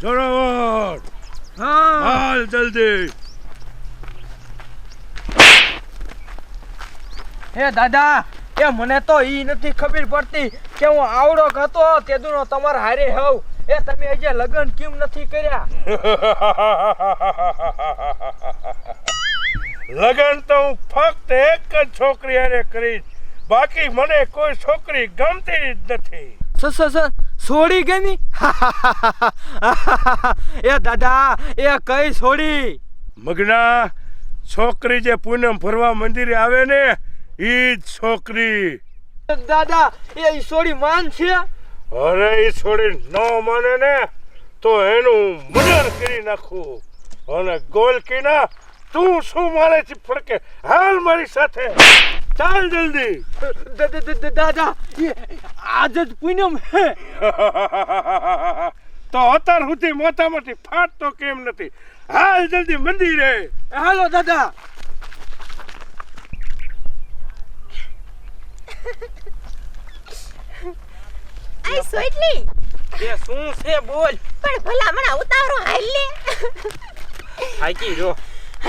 જોરાવર હા. હાલ જલ્દી. હે દાદા એ મને તો ઈ નથી ખબર પડતી કે હું આવડો હતો તેદુનો તમાર હારે હવ એ તમે હજી લગ્ન કેમ નથી કર્યા? લગન તો હું ફક્ત એક જ છોકરી હારે કરીશ. બાકી મને કોઈ છોકરી ગમતી જ નથી. સર સર છોડી ગમી એ દાદા એ કઈ છોડી મગના છોકરી જે પૂનમ ફરવા મંદિરે આવે ને ઈ જ છોકરી. દાદા એ છોડી માન છે? અરે ઈ છોડી ન માને ને તો એનું મર્ડર કરી નાખું. અને ગોલકીના તું શું મારે છે ફડકે? હાલ મારી સાથે. ચાલ જલ્દી. દાદા આજ જ પૂનમ હે. તો અત્યાર સુધી મોટા મોટી ફાટ ફાટતો કેમ નથી? હાલ જલ્દી મંદિરે હાલો દાદા. આઈ સોટલી એ શું છે બોલ? પણ ભલા મણા ઉતારો હાલ લે. થાકી જો.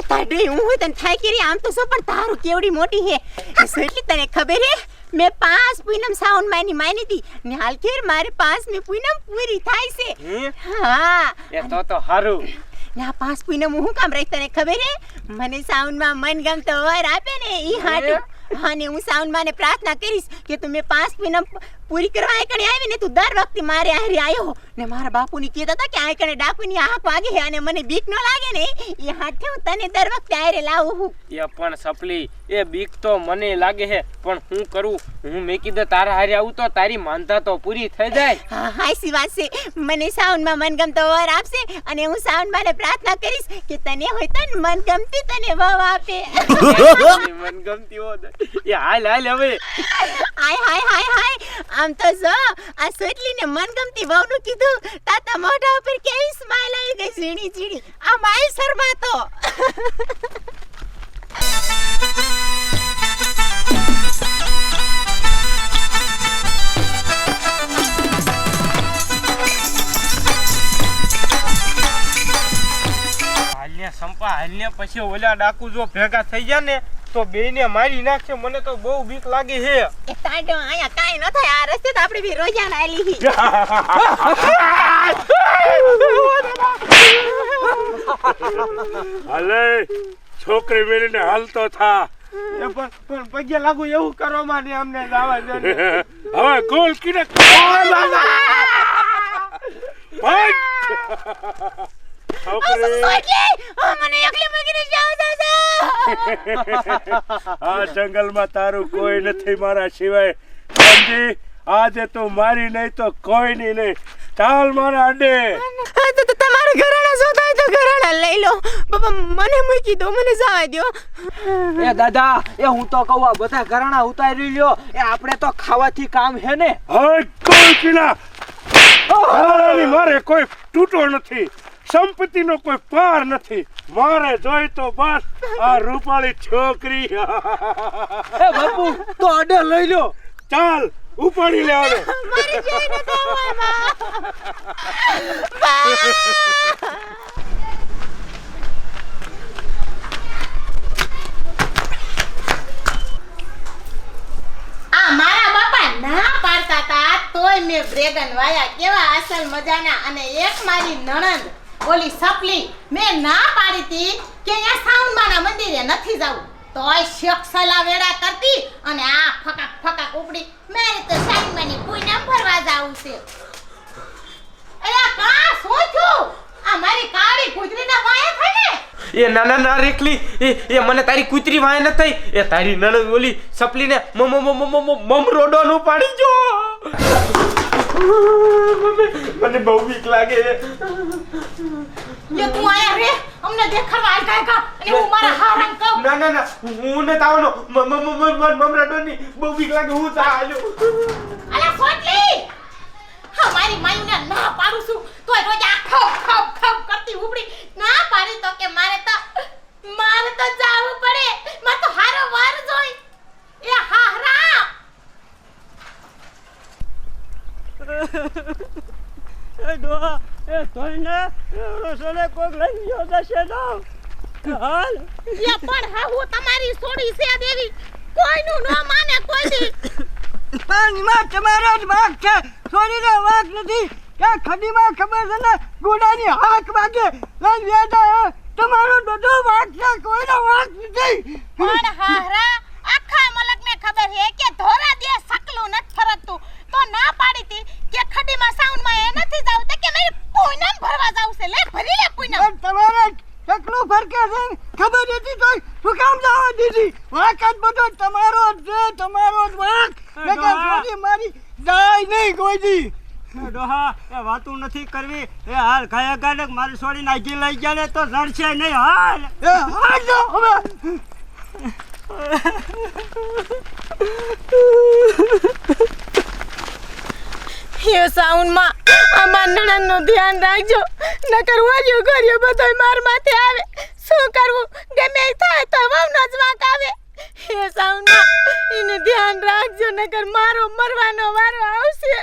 તાડે હું હોય તને થાકી રહી આમ તો શું પણ તારું કેવડી મોટી હે આ તને ખબર હે? મેં પાંચ પૂનમ સાઉન્ડ માની માની હતી. ને હાલ ખેર મારે પાંચની પૂનમ પૂરી થાય છે. હા. એ તો તો હારું. ને આ પાંચ પૂનમ હું કામ રહી તને ખબર હે? મને સાઉન્ડમાં મન ગમતો વર આપે ને ઈ હાટું. હા? ને હું સાઉન્ડમાં ને પ્રાર્થના કરીશ કે તું મેં પાંચ પૂનમ પૂરી કરવા આઈકણે આવી ને તું દર વખતે મારે હારે આવ્યો ને મારા બાપુની કહેતા હતા કે આઈકણે ડાકુની આંખ વાગે છે અને મને બીક ન લાગે ને. એ હાથે હું તને દર વખતે હારે લાવું હું. એ પણ સપલી એ બીક તો મને લાગે છે પણ હું કરું? હું મેં કીધું તારા હારે આવું તો તારી માનતા તો પૂરી થઈ જાય. હા હાસી વાત છે. મને સાઉન્ડમાં મનગમતો વર આપશે અને હું સાઉન્ડમાં પ્રાર્થના કરીશ કે તને હોય તો મનગમતી તને વવ આપે. મનગમતી હોય એ હાલ હાલ હવે. હાય હાય હાય હાય. આમ તો જો, આ સોટલીને મનગમતી વહુનું કીધું, તાતા મોઢા ઉપર કેવી સ્માઈલ આવી ગઈ, ઝીણી ઝીણી. આ માય શર્મા તો હાલને સંપા હાલને પછી ઓલા ડાકુ જો ભેગા થઈ જાય ને તો બેને મારી નાખશે મને તો બહુ બીક લાગી છે. એ તાડો આયા કાઈ ન થાય આ રસ્તે તો આપણે બી રોજાના આલી હી. હાલે છોકરી મેળીને હાલતો થા. એ પણ પણ પગે લાગુ એવું કરવામાં ને અમને દાવા દે ને. હવે ગોલ કીને સોટલી આ મને એકલી મૂકીને જાવ જાવ આ જંગલમાં તારું કોઈ નથી મારા સિવાય. સમજી આજે તું મારી નહીં તો કોઈ ની નહીં. ચાલ મારા તો તમારા ઘરાણા જોતા હોય તો ઘરાણા લઈ લો. બાપા મને મૂકી દો મને જવા દો એ દાદા એ હું તો કહું આ બધા ઘરાણા ઉતારી લ્યો. એ આપણે તો ખાવાથી કામ હે ને? હવે કોઈ હારાની મારે કોઈ તૂટો નથી. સંપત્તિનો કોઈ પાર નથી. મારે જોઈ તો બસ આ રૂપાળી છોકરી. એ બાપુ તો આડે લઈ લો ચાલ ઉપાડી લે હવે. મારી જોઈને તો આ મારા બાપા ના પાડતા તા તોય મેં બ્રેગન વાયા કેવા અસલ મજાના અને એક મારી નણંદ ઓલી સપલી મેં ના પાડી હતી કે અહીંયા સાઉન્ડમાના મંદિરે નથી જવું તોય શેખ સલા વેડા કરતી અને આ ફકાક ફકાક ઉપડી મેં તો સાઉન્ડમાની પૂનમ ફરવા જાવું છે. અલ્યા કા? શું થયું? આ મારી કાળી કૂતરીના વાય થઈ ને? એ ના ના ના રેખલી એ એ મને તારી કૂતરી વાય ન થઈ. એ તારી નણંદ ઓલી સપલીને મમ મમ મમ મમ રોડો નું પાડી જો. મને બહુ બીક લાગે લે તું આયા રે. અમને દેખાડવા આલ કાકા અને હું મારા હારામ કહું. ના ના ના. હું ને તાવનો. મમ મમ મમ રોડોની બહુ બીક લાગે હું ચાલ્યો અલા સોટલી હા મારી માઈને ના પાડું છું. તો રોજ આ ખપ ખપ ખપ કરતી ઉપડી. ના પાડી તો કે મારે તો મારે તો જાવું પડે. મારે તો હારો વાર જોઈ એ હારા એ ડોહા એ તોયને રસોડે કોક લઈ ગયો જશે તો. હાલ. એ પણ હા હું તમારી સોડી છે દેવી. કોઈનું ન માને કોઈ દી પાણીમાં તમારો જ વાંક છે. છોડીને વાંક નથી. કે ખડીમાં ખબર છે ને ગુડાની હાક વાગે. લઈ વેડા તમારો બધો વાંક છે કોઈનો વાંક નથી. પણ હારા આખા મલકને ખબર હે કે ધોરા દે સકલું નથી ફરકતું તો ના પાડી તી કે ખડીમાં સાઉન્ડમાં એ નથી જાવ તે કે મારી પૂનમ ભરવા જાવ છે લે ભરી લે પૂનમ પણ તમારે કેટલું ફરકે છે? ને ખબર નથી તો શું કામ જવા દીધી? વાંક જ બધો તમારો જ છે તમારો જ વાંક. નકર છોડી મારી જાય નહીં કોઈ દી. ડોહા એ વાતું નથી કરવી. એ હાલ ખાયા ગાડક મારી છોડી નાખી લઈ ગયા ને તો રડશે નહીં હાલ. એ હાલો હવે. હે સાઉન્ડમાં અમાર નણંદનું ધ્યાન રાખજો. નકર વાલ્યો કર્યો બધોય માર માથે આવે. શું કરવું? ગમે થાય તો વહુનો જ વાંક આવે. હે સાઉન્ડમાં એને ધ્યાન રાખજો, નકર મારો મરવાનો વારો આવશે.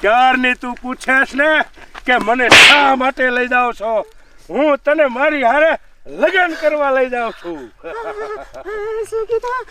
ક્યારની તું પૂછેશ ને કે મને શા માટે લઈ જાવ છો? હું તને મારી હારે લગ્ન કરવા લઈ જાઉં છું. શું કીધું?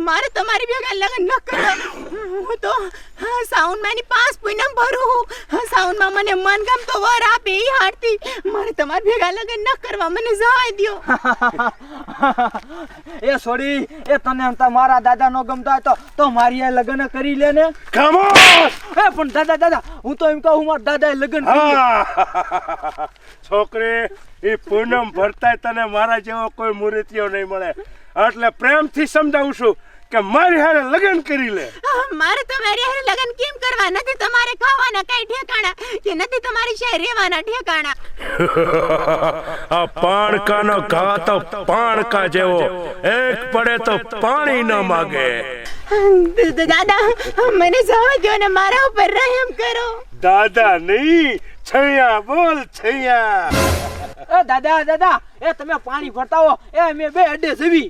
મારે તમારી ભેગા લગ્ન ન કરો હું તો સાઉન્ડમાં માની પાસ પૂનમ ભરું સાઉન્ડમાં મને મનગમતો વર આપે એ હાડતી મારે તમારી ભેગા લગ્ન ન કરવા મને જવા દ્યો. એ છોડી એ તને મારા દાદા નો ગમતા હોય તો તો મારી આ લગ્ન કરી લે ને. એ પણ દાદા દાદા હું તો એમ કહું મારા દાદા લગ્ન છોકરી એ પૂનમ ભરતાય તને મારા જેવો કોઈ મૂર્તિઓ નહીં મળે. એટલે પ્રેમથી સમજાવું છું કે મારી હારે લગન કરી લે. મારે તમારી હારે લગન કેમ કરવા? નથી તમારે ખાવાના કઈ ઠેકાણા કે નથી તમારી શહેર રહેવાના ઠેકાણા? આ પાણકાનો ઘા તો પાણકા જેવો. એક પડે તો પાણી ન માગે. દાદા મને સમજો ને મારા ઉપર રહેમ કરો. દાદા નહીં છૈયા બોલ છૈયા. એ દાદા દાદા એ તમે પાણી ભરતા હો. એ મેં બે અડે જવી.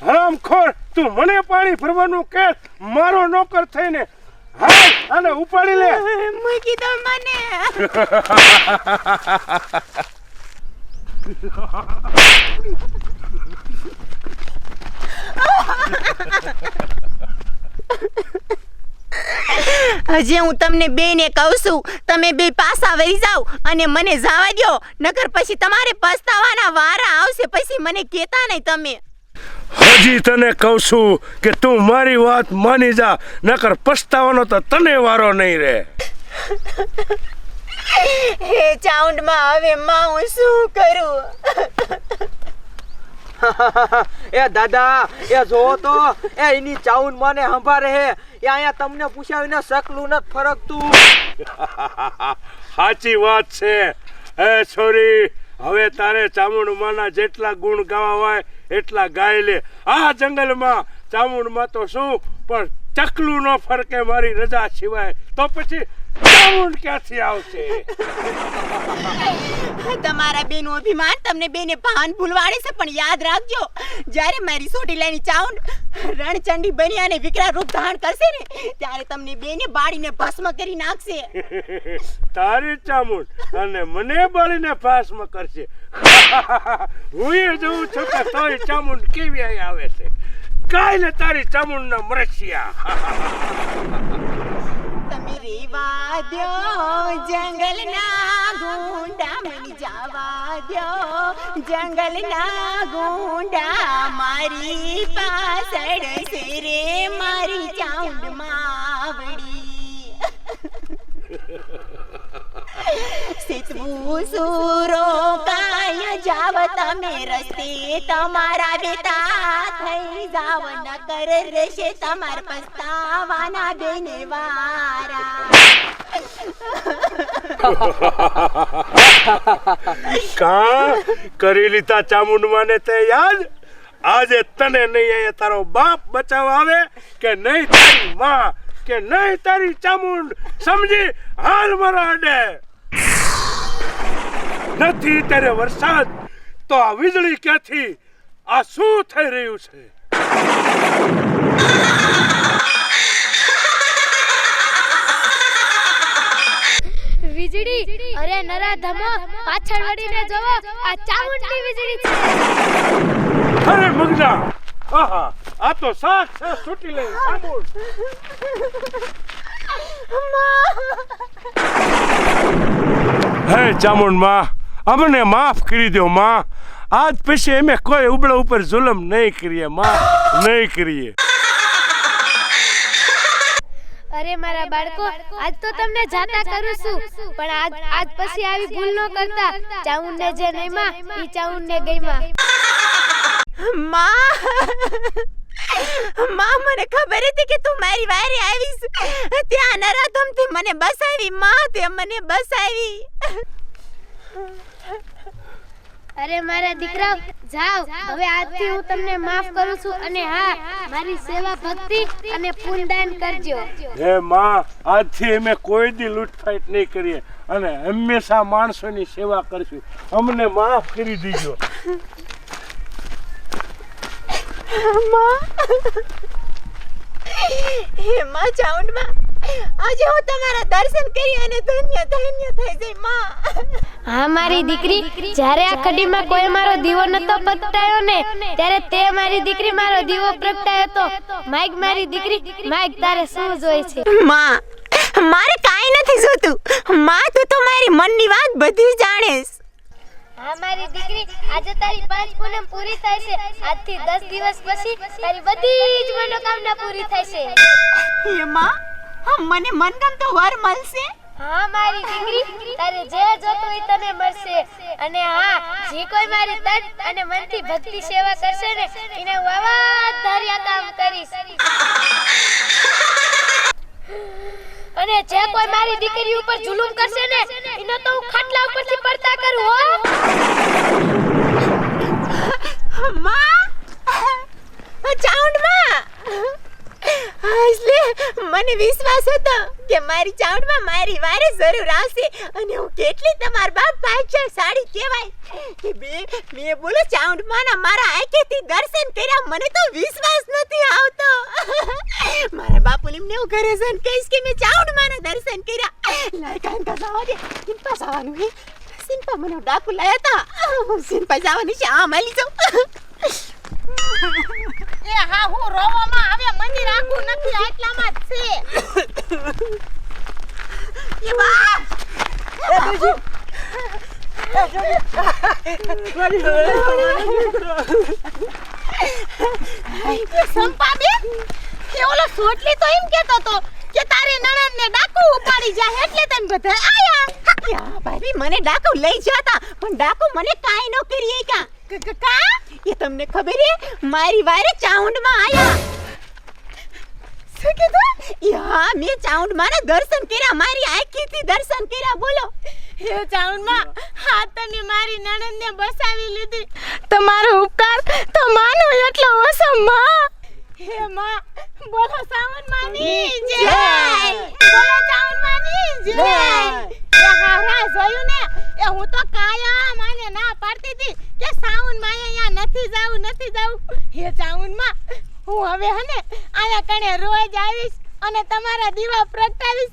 હરામખોર તું મને પાણી ભરવાનું કે મારો નોકર થઈને હાલ આને ઉપાડી લે. મૂકી દો મને. હજી હું તમને બેને કહું છું તમે બે પાસા વહી જાઓ અને મને જવા દો નકર પછી તમારે પસ્તાવાના વારા આવશે પછી મને કહેતા નહીં તમે. હજી તને કહું છું કે તું મારી વાત માની જા નકર પસ્તાવાનો તો તને વારો નહીં રે હે ચાઉન્ડમાં હવે માં હું શું કરું? એ દાદા એ જો તો એ એની ચાઉન મને સંભાળે હે. એ અહીંયા તમને પૂછ્યા વિના શકલું નથી ફરકતું. સાચી વાત છે. એ છોરી હવે તારે ચામુંડમાના જેટલા ગુણ ગાવા હોય એટલા ગાયલે આ જંગલમાં ચામુંડમાં તો શું? પણ ચકલું ન ફરકે મારી રજા સિવાય. તો પછી ચામુંડ ક્યાંથી આવશે? તમારા બેનું અભિમાન તમને બેને ભાન ભૂલવાડે છે પણ યાદ રાખજો જ્યારે મારી સોટીલાની ચાઉન્ડ રણચંડી બની અને વિકરાળ રૂપ ધારણ કરશે ને ત્યારે તમને બેને બાળીને ભસ્મ કરી નાખશે. તારી ચામુંડ અને મને બાળીને ફાસમાં કરશે. હું એ જોઉં છું કે તોય ચામુંડ કેવી આવે છે. કાલે તારી ચામુંડના મરસિયા? રેવા દ્યો, જંગલના ગુંડા મને જવા દ્યો, જંગલના ગુંડા મારી પાછળ છે મારી ચાઉંડ માવડી સુરો કાય જાવ તમે રસ્તે, તમારા બેતા થઈ જાવ. ન કર રહેશે તમાર પસ્તાવાના બેને વારા. કા? કરી લીધા ચામુંડવાને તે યાદ? આજે તને નહીં અહીંયા તારો બાપ બચાવવા આવે કે નહીં તારી માં, કે નહીં તારી ચામુંડ? સમજી? હાલ મારા અડે નથી ત્યારે વરસાદ તો આ વીજળી ક્યાંથી? આ શું થઈ રહ્યું છે? વીજળી? અરે નરાધમો પાછળ વળીને જોવો આ ચામુંડની વીજળી છે. અરે મગના આહા આ તો સાક્ષ છે છૂટી લઈ સાંભળ હે ચામુંડમાં અમને માફ કરી દો માં. આજ પછી અમે કોઈ ઉબળા ઉપર જુલમ નહીં કરીએ માં. નહીં કરીએ. અરે મારા બાળકો આજ તો તમને જાતા કરું છું. પણ આજ આજ પછી આવી ભૂલ ન કરતા ચાઉંડને જે નહીં માં ઈ ચાઉંડને ગઈ માં! માં માં મને ખબર હતી કે તું મારી વારે આવીશ. ત્યાં નરાધમથી મને બસાવી માં તે મને બસાવી અરે મારા દીકરા જાઓ. હવે આજથી હું તમને માફ કરું છું અને હા મારી સેવા ભક્તિ અને પુણ્યદાન કરજો. હે માં આજથી અમે કોઈ દી લૂંટફાટ નહીં કરીએ અને હંમેશા માણસોની સેવા કરશું. અમને માફ કરી દીજો. હે માં ચાઉંડમાં આજે હું તમારા દર્શન કરી અને ધન્ય ધન્ય થઈ જઈ માં. હા મારી દીકરી જ્યારે આ કડીમાં કોઈ મારો દીવો નતો પ્રગટાયો ને ત્યારે તે મારી દીકરી મારો દીવો પ્રગટાયો તો માઈક મારી દીકરી માઈક તારે શું જોઈએ છે? માં મારે કાંઈ નથી જોતું. માં તું તો મારી મનની વાત બધી જાણેશ. હા મારી દીકરી આજે તારી પાંચ પૂનમ પૂરી થાય છે. આજથી 10 દિવસ પછી તારી બધી જ મનોકામના પૂરી થાય છે. માં હા મને મનગમતો વર મળશે. હા મારી દીકરી તારે જે જોતું હોય તને મળશે. અને હા જે કોઈ મારી તન અને મનથી ભક્તિ સેવા કરશે ને એને હું આવા ધાર્યા કામ કરીશ. અને જે કોઈ મારી દીકરી ઉપર જુલુમ કરશે ને એને તો હું ખાટલા ઉપરથી પડતા કરું હો. માં. ચાઉંડમાં હાસલે મને વિશ્વાસ હતો કે મારી ચાવડમાં મારી વારે જરૂર આવશે અને હું કેટલી તમાર બાપ ભાગ્યશાળી કહેવાય. કે બે મેં બોલો ચાવડમાં મારા આંખેથી દર્શન કર્યા, મને તો વિશ્વાસ નથી આવતો. મારા બાપુને એમને હું ઘરે જન કહીશ કે મેં ચાવડમાં દર્શન કર્યા. લાયકાન કા જવા દે. જવાનું હે. સિંપા મને ડાકુ લાયા હતા સિંપા જવાની છે આ માલી જાઉં. એ હા હું રોવામાં હવે મંદિર આખું નથી આટલામાં જ છે. એ બા! સંપાબેન એ ઓલો સોટલી તો એમ કેતો તો કે તારી નણંદને ડાકુ ઉપાડી જાય એટલે તમે બધા આયા. ભાભી મને ડાકુ લઈ જતા પણ ડાકુ મને કાઈ ન કરીએ કા ક- ક- તમને ખબર હે? મારી વારે ચાઉન્ડમાં આયા. શું કીધું? યા મેં ચાઉન્ડમાં ના દર્શન કર્યા મારી આંખીથી દર્શન કર્યા બોલો. હે ચાઉંડમાં હા તમે મારી નણંદને બસાવી લીધી. તમારો ઉપકાર તો માનો એટલો ઓછો માં. હે માં બોલો સાવન માની જય. બોલો ચાઉન્ડ માની જય. હારા જોયું ને? એ હું તો કાયા માને ના પાડતી હતી કે સાવનમાં અહીંયા નથી જાવું નથી જાવું હે સાવનમાં હું હવે હને આયા કણે રોજ આવીશ અને તમારા દીવા પ્રગટાવીશ.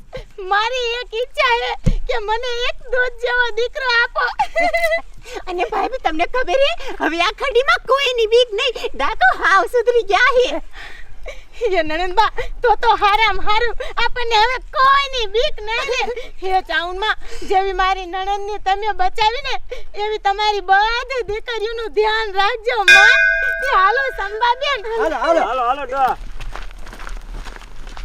મારી એક ઈચ્છા છે કે મને એક દૂધ જેવો દીકરો આપો. અને ભાઈ તમને ખબર હે? હવે આ ખડીમાં કોઈની બીક નહીં. ડાકો હાવ સુધરી ગયા હે. હે નણંદબા તો તો હારામ હારું. આપણને હવે કોઈની બીક નહીં હે ચાઉનમાં જેવી મારી નણંદની તમે બચાવીને એવી તમારી બધી દીકરીઓનું ધ્યાન રાખજો માં. હાલો સંભાબેન. હાલો હાલો. હાલો હાલો